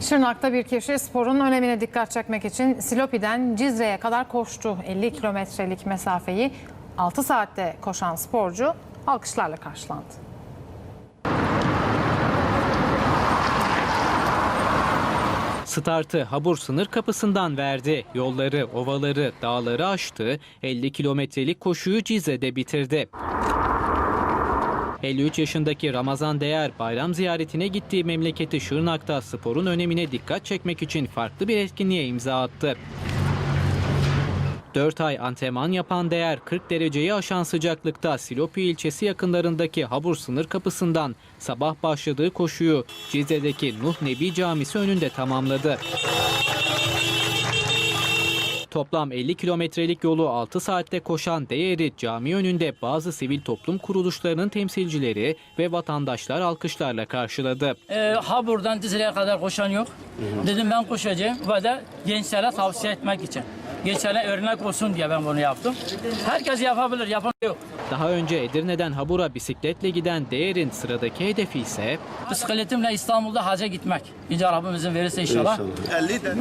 Şırnak'ta bir kişi sporun önemine dikkat çekmek için Silopi'den Cizre'ye kadar koştu. 50 kilometrelik mesafeyi 6 saatte koşan sporcu alkışlarla karşılandı. Startı Habur sınır kapısından verdi. Yolları, ovaları, dağları aştı. 50 kilometrelik koşuyu Cizre'de bitirdi. 53 yaşındaki Ramazan Değer bayram ziyaretine gittiği memleketi Şırnak'ta sporun önemine dikkat çekmek için farklı bir etkinliğe imza attı. 4 ay antrenman yapan Değer 40 dereceyi aşan sıcaklıkta Silopi ilçesi yakınlarındaki Habur sınır kapısından sabah başladığı koşuyu Cizre'deki Nuh Nebi Camisi önünde tamamladı. Toplam 50 kilometrelik yolu 6 saatte koşan Değer'i cami önünde bazı sivil toplum kuruluşlarının temsilcileri ve vatandaşlar alkışlarla karşıladı. Ee, ha buradan Dizre'ye kadar koşan yok. Dedim ben koşacağım ve de gençlere tavsiye etmek için. Gençlere örnek olsun diye ben bunu yaptım. Herkes yapabilir, yapan yok. Daha önce Edirne'den Habur'a bisikletle giden Değer'in sıradaki hedefi ise Bisikletimle İstanbul'da haca gitmek. Yüce Rabbimizin verirse inşallah. 50 de